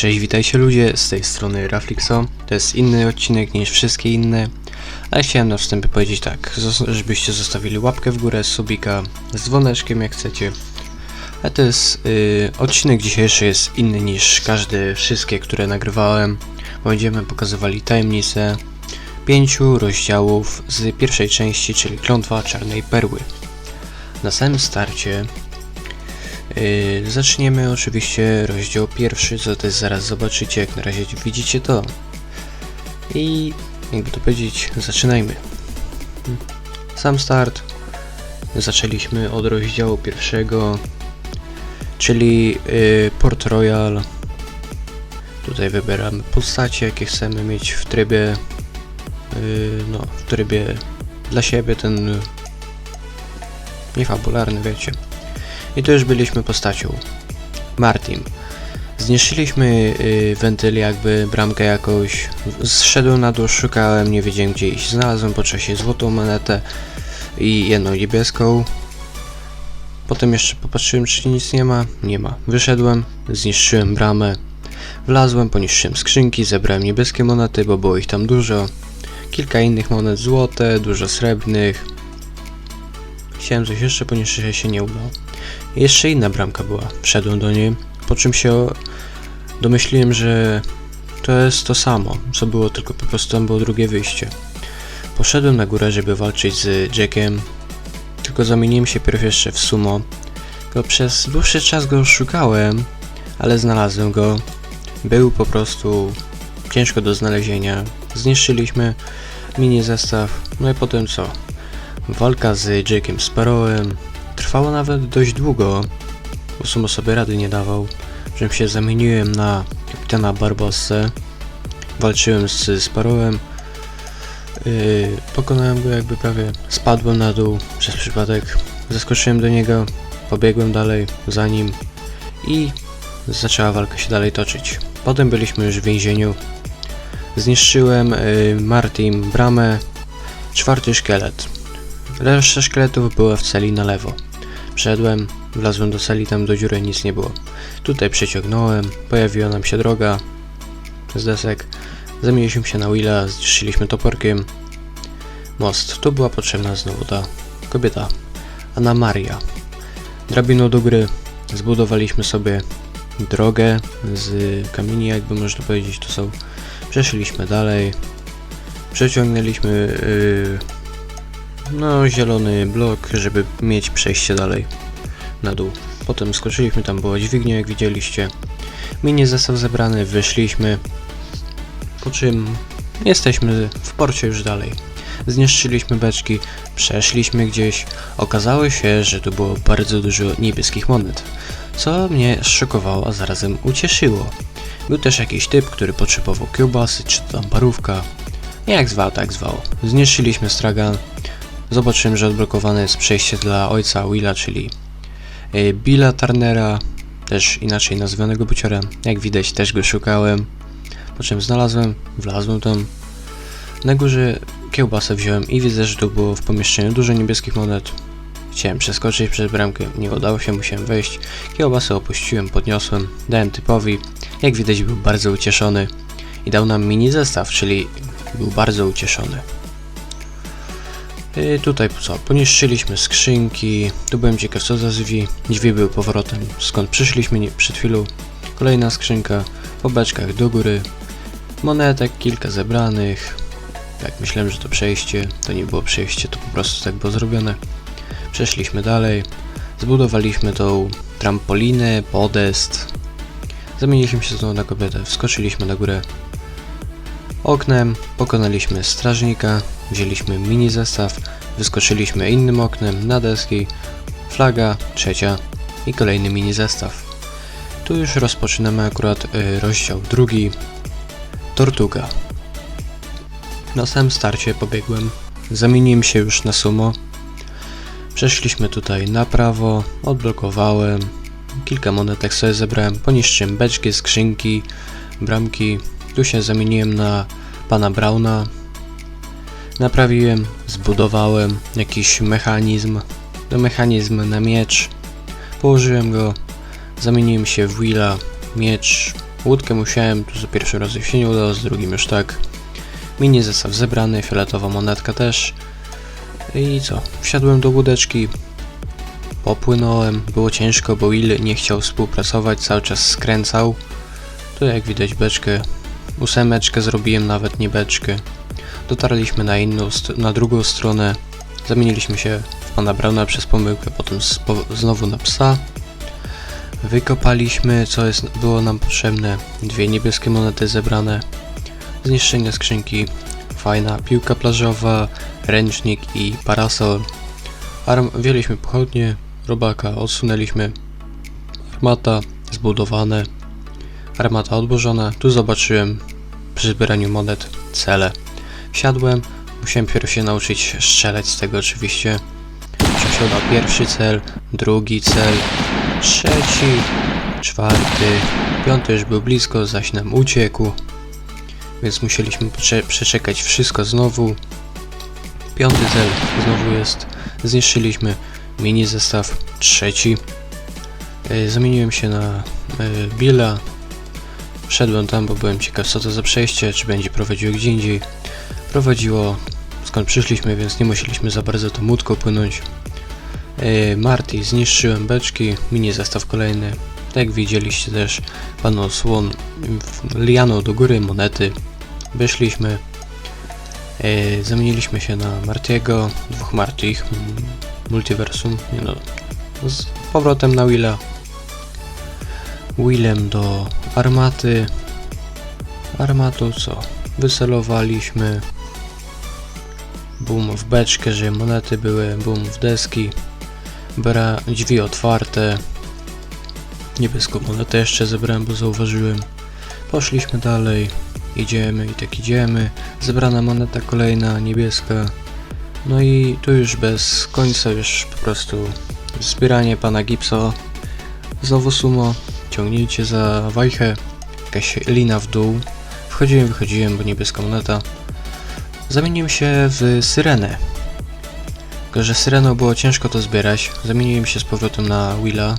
Cześć, witajcie ludzie, z tej strony Raflixo. To jest inny odcinek niż wszystkie inne, ale chciałem na wstępie powiedzieć tak, żebyście zostawili łapkę w górę, subika z dzwoneczkiem jak chcecie. A to jest, y, odcinek dzisiejszy jest inny niż każde wszystkie, które nagrywałem, będziemy pokazywali tajemnicę pięciu rozdziałów z pierwszej części, czyli Klątwa Czarnej Perły. Na samym starcie Yy, zaczniemy oczywiście rozdział pierwszy, co też zaraz zobaczycie, jak na razie widzicie to. I jakby to powiedzieć, zaczynajmy. Sam start zaczęliśmy od rozdziału pierwszego, czyli yy, Port Royal. Tutaj wybieramy postacie, jakie chcemy mieć w trybie, yy, no, w trybie dla siebie, ten yy, niefabularny, wiecie. I tu już byliśmy postacią. Martin. Zniszczyliśmy y, wentyl jakby, bramkę jakąś. Zszedłem na dół, szukałem, nie wiedziałem gdzie iść. Znalazłem po czasie złotą monetę i jedną niebieską. Potem jeszcze popatrzyłem czy nic nie ma. Nie ma. Wyszedłem, zniszczyłem bramę. Wlazłem, poniszczyłem skrzynki, zebrałem niebieskie monety, bo było ich tam dużo. Kilka innych monet złote, dużo srebrnych. Chciałem coś jeszcze ale się nie udało. Jeszcze inna bramka była. Wszedłem do niej, po czym się domyśliłem, że to jest to samo, co było, tylko po prostu tam było drugie wyjście. Poszedłem na górę, żeby walczyć z Jackiem, tylko zamieniłem się pierw jeszcze w sumo. Tylko przez dłuższy czas go szukałem, ale znalazłem go. Był po prostu ciężko do znalezienia. Zniszczyliśmy mini zestaw, no i potem co? Walka z Jackiem Sparrowem, Trwało nawet dość długo, bo Sumo sobie rady nie dawał, żebym się zamieniłem na kapitana Barbossę. Walczyłem z Sparrowem. Yy, pokonałem go jakby prawie. Spadłem na dół przez przypadek. Zaskoczyłem do niego, pobiegłem dalej za nim i zaczęła walka się dalej toczyć. Potem byliśmy już w więzieniu. Zniszczyłem yy, Martin bramę. Czwarty szkielet. Reszta szkieletów była w celi na lewo. Wszedłem, wlazłem do celi, tam do dziury nic nie było. Tutaj przeciągnąłem, pojawiła nam się droga z desek. Zamieniliśmy się na Willa, zniszczyliśmy toporkiem. Most. Tu była potrzebna znowu ta kobieta. Anna Maria. Drabiną do góry zbudowaliśmy sobie drogę z kamieni, jakby można powiedzieć, to są. Przeszliśmy dalej. Przeciągnęliśmy yy, no, zielony blok, żeby mieć przejście dalej na dół. Potem skoczyliśmy, tam była dźwignia, jak widzieliście. Mini zestaw zebrany, wyszliśmy. Po czym jesteśmy w porcie już dalej. Zniszczyliśmy beczki, przeszliśmy gdzieś. Okazało się, że tu było bardzo dużo niebieskich monet, co mnie szokowało, a zarazem ucieszyło. Był też jakiś typ, który potrzebował kiełbasy, czy tam parówka. Jak zwał, tak zwał. Zniszczyliśmy stragan, Zobaczyłem, że odblokowane jest przejście dla ojca Willa, czyli y, Billa Turnera, też inaczej nazwanego buciora. Jak widać, też go szukałem. Po czym znalazłem, wlazłem tam. Na górze kiełbasę wziąłem i widzę, że tu było w pomieszczeniu dużo niebieskich monet. Chciałem przeskoczyć przez bramkę, nie udało się, musiałem wejść. Kiełbasę opuściłem, podniosłem, dałem typowi. Jak widać, był bardzo ucieszony i dał nam mini zestaw, czyli był bardzo ucieszony. I tutaj co? Poniszczyliśmy skrzynki. Tu byłem ciekaw co za drzwi. Drzwi były powrotem skąd przyszliśmy nie- przed chwilą. Kolejna skrzynka. Po beczkach do góry. Monetek kilka zebranych. Tak, myślałem, że to przejście. To nie było przejście, to po prostu tak było zrobione. Przeszliśmy dalej. Zbudowaliśmy tą trampolinę, podest. Zamieniliśmy się znowu na kobietę. Wskoczyliśmy na górę oknem, pokonaliśmy strażnika, wzięliśmy mini zestaw, wyskoczyliśmy innym oknem na deski, flaga, trzecia i kolejny mini zestaw. Tu już rozpoczynamy akurat y, rozdział drugi, Tortuga. Na samym starcie pobiegłem, zamieniłem się już na sumo, przeszliśmy tutaj na prawo, odblokowałem, kilka monetek sobie zebrałem, poniszczyłem beczki, skrzynki, bramki, tu się zamieniłem na pana Brauna. Naprawiłem, zbudowałem jakiś mechanizm. Mechanizm na miecz. Położyłem go, zamieniłem się w Willa, miecz, Łódkę musiałem, tu za pierwszym razem się nie udało, z drugim już tak. Mini zestaw zebrany, fioletowa monetka też. I co? Wsiadłem do łódeczki, popłynąłem, było ciężko, bo Will nie chciał współpracować, cały czas skręcał. Tu jak widać beczkę, ósemeczkę zrobiłem, nawet nie beczkę. Dotarliśmy na inną, na drugą stronę, zamieniliśmy się w pana Brauna przez pomyłkę, potem znowu na psa. Wykopaliśmy, co jest, było nam potrzebne, dwie niebieskie monety zebrane, zniszczenie skrzynki, fajna piłka plażowa, ręcznik i parasol. Arm wzięliśmy pochodnie, robaka odsunęliśmy, armata zbudowane, armata odłożona. Tu zobaczyłem przy zbieraniu monet cele. Wsiadłem, musiałem pierw się nauczyć strzelać z tego oczywiście. Się dał pierwszy cel, drugi cel, trzeci, czwarty, piąty już był blisko, zaś nam uciekł. Więc musieliśmy prze- przeczekać wszystko znowu. Piąty cel znowu jest. Zniszczyliśmy mini zestaw trzeci. E, Zamieniłem się na e, Billa. Wszedłem tam, bo byłem ciekaw co to za przejście, czy będzie prowadziło gdzie indziej. Prowadziło skąd przyszliśmy, więc nie musieliśmy za bardzo tą łódką płynąć. E, Marty, zniszczyłem beczki, mini zestaw kolejny. Tak jak widzieliście też, pan osłon lianą do góry monety. Wyszliśmy. E, zamieniliśmy się na Martiego, dwóch Martich, m, multiversum, nie no, z powrotem na Willa. Willem do armaty. Armatą co? Wycelowaliśmy. Boom w beczkę, że monety były, boom w deski. Bra drzwi otwarte. Niebieską monetę jeszcze zebrałem, bo zauważyłem. Poszliśmy dalej. Idziemy i tak idziemy. Zebrana moneta kolejna, niebieska. No i tu już bez końca, już po prostu zbieranie pana Gipso. Znowu sumo. Ciągnijcie za wajchę. Jakaś lina w dół. Wchodziłem, wychodziłem, bo niebieska moneta. Zamieniłem się w syrenę. Tylko, że syreną było ciężko to zbierać. Zamieniłem się z powrotem na Willa.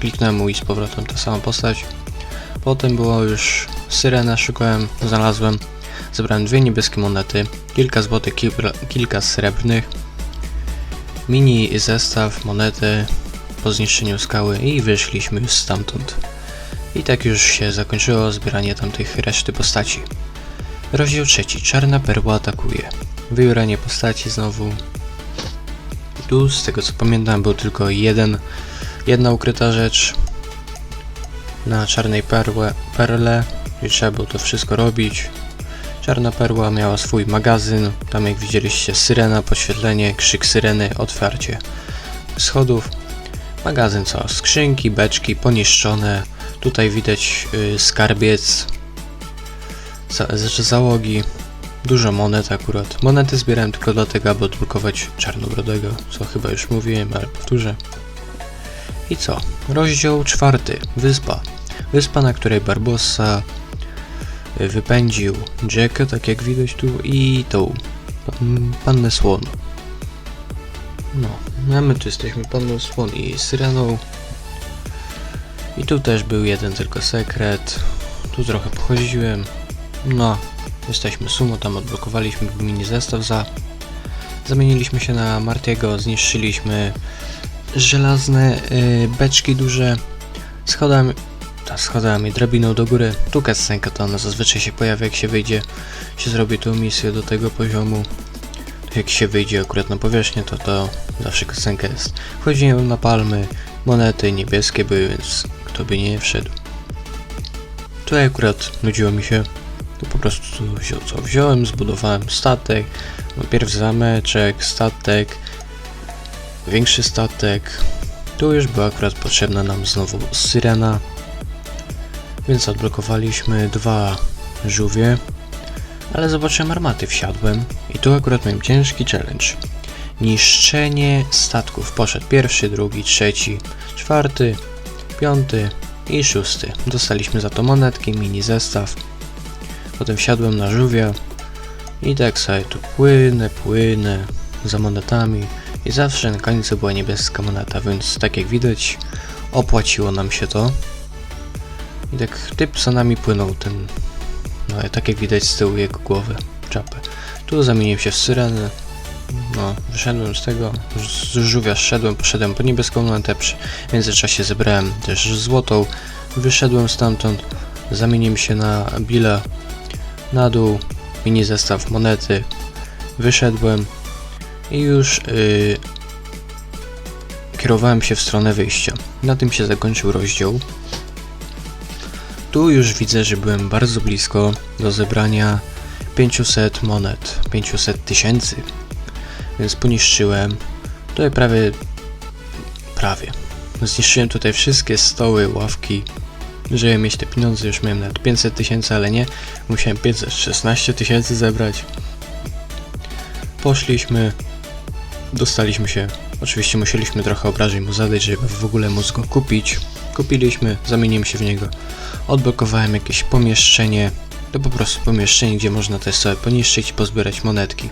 Kliknąłem mu i z powrotem ta sama postać. Potem była już syrena, szukałem, znalazłem. Zebrałem dwie niebieskie monety, kilka złotych, kilka srebrnych. Mini zestaw, monety po zniszczeniu skały i wyszliśmy już stamtąd. I tak już się zakończyło zbieranie tamtych reszty postaci. Rozdział trzeci. Czarna perła atakuje. Wybieranie postaci znowu. Tu, z tego co pamiętam, był tylko jeden, jedna ukryta rzecz. Na czarnej perłę, perle, i trzeba było to wszystko robić. Czarna perła miała swój magazyn, tam jak widzieliście syrena, podświetlenie, krzyk syreny, otwarcie schodów. Magazyn co? Skrzynki, beczki poniszczone. Tutaj widać y, skarbiec, za, za, załogi, dużo monet akurat. Monety zbierałem tylko dlatego, aby odblokować czarnobrodego, co chyba już mówiłem, ale powtórzę. I co? Rozdział czwarty. Wyspa. Wyspa, na której Barbossa y, wypędził Jacka, tak jak widać tu, i tą pan, pannę słon. No, a my tu jesteśmy panną słon i syreną. I tu też był jeden tylko sekret. Tu trochę pochodziłem. No, jesteśmy sumo, tam odblokowaliśmy mini zestaw za. Zamieniliśmy się na Martiego, zniszczyliśmy żelazne y, beczki duże. Schodami, ta schodami, drabiną do góry. Tu kasenka to ona zazwyczaj się pojawia jak się wyjdzie, się zrobi tą misję do tego poziomu. Jak się wyjdzie akurat na powierzchnię, to to zawsze kasenka jest. Wchodziłem na palmy, monety niebieskie były, więc kto by nie wszedł. Tutaj akurat nudziło mi się, to po prostu wziął co wziąłem, zbudowałem statek, najpierw zameczek, statek, większy statek. Tu już była akurat potrzebna nam znowu syrena, więc odblokowaliśmy dwa żółwie, ale zobaczyłem armaty, wsiadłem i tu akurat miałem ciężki challenge. Niszczenie statków. Poszedł pierwszy, drugi, trzeci, czwarty, piąty i szósty. Dostaliśmy za to monetki, mini zestaw. Potem wsiadłem na żółwia i tak sobie tu płynę, płynę za monetami i zawsze na końcu była niebieska moneta, więc tak jak widać opłaciło nam się to. I tak typ za nami płynął ten, no tak jak widać z tyłu jego głowy, czapę. Tu zamieniłem się w syrenę, no wyszedłem z tego, z żółwia zszedłem, poszedłem po niebieską przy w międzyczasie zebrałem też złotą, wyszedłem stamtąd, zamieniłem się na Billa, na dół, mini zestaw monety, wyszedłem i już yy, kierowałem się w stronę wyjścia. Na tym się zakończył rozdział. Tu już widzę, że byłem bardzo blisko do zebrania 500 monet, 500 tysięcy, więc poniszczyłem. Tutaj prawie, prawie. Zniszczyłem tutaj wszystkie stoły, ławki, żeby mieć te pieniądze, już miałem nawet 500 tysięcy, ale nie, musiałem 516 tysięcy zebrać. Poszliśmy, dostaliśmy się, oczywiście musieliśmy trochę obrażeń mu zadać, żeby w ogóle móc go kupić. Kupiliśmy, zamieniłem się w niego, odblokowałem jakieś pomieszczenie, to po prostu pomieszczenie, gdzie można też sobie poniszczyć i pozbierać monetki.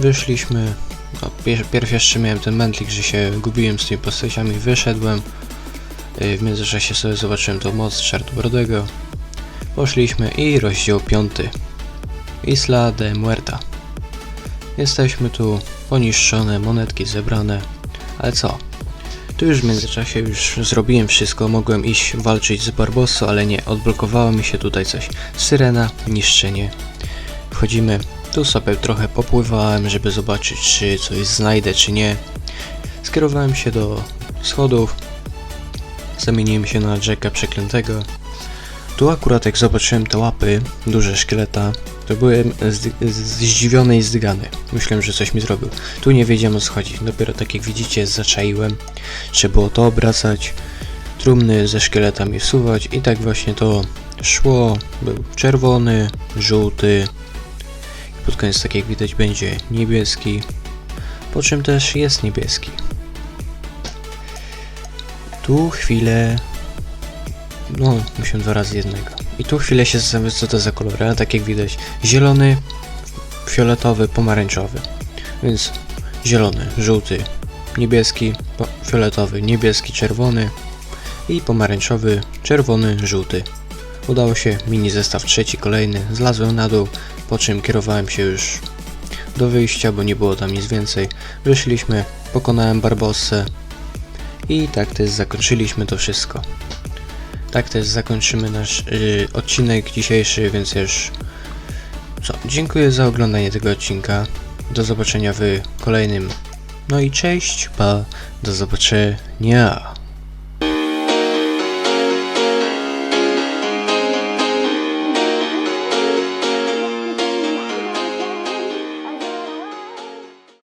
Wyszliśmy, no, pier pierw jeszcze miałem ten mętlik, że się gubiłem z tymi postaciami, wyszedłem, yy, w międzyczasie sobie zobaczyłem tą moc Czarnobrodego, poszliśmy i rozdział piąty. Isla de Muerta. Jesteśmy tu, poniszczone, monetki zebrane, ale co? Tu już w międzyczasie już zrobiłem wszystko, mogłem iść walczyć z Barbosso, ale nie, odblokowało mi się tutaj coś. Syrena, niszczenie. Wchodzimy, tu sobie trochę popływałem, żeby zobaczyć, czy coś znajdę, czy nie. Skierowałem się do schodów, zamieniłem się na Jacka Przeklętego. Tu akurat jak zobaczyłem te łapy, duże szkieleta, to byłem zdziwiony i zdygany. Myślałem, że coś mi zrobił. Tu nie wiedziałem o co chodzi. Dopiero tak jak widzicie, zaczaiłem. Trzeba było to obracać, trumny ze szkieletami wsuwać i tak właśnie to szło. Był czerwony, żółty. I pod koniec, tak jak widać, będzie niebieski. Po czym też jest niebieski. Tu chwilę no, musiałem dwa razy jednego. I tu chwilę się zastanawiam, co to za kolory, ale tak jak widać, zielony, fioletowy, pomarańczowy. Więc zielony, żółty, niebieski, fioletowy, niebieski, czerwony i pomarańczowy, czerwony, żółty. Udało się, mini zestaw trzeci, kolejny, zlazłem na dół, po czym kierowałem się już do wyjścia, bo nie było tam nic więcej. Wyszliśmy, pokonałem Barbossę i tak też zakończyliśmy to wszystko. Tak też zakończymy nasz y, odcinek dzisiejszy, więc już co, dziękuję za oglądanie tego odcinka. Do zobaczenia w kolejnym. No i cześć, pa, do zobaczenia.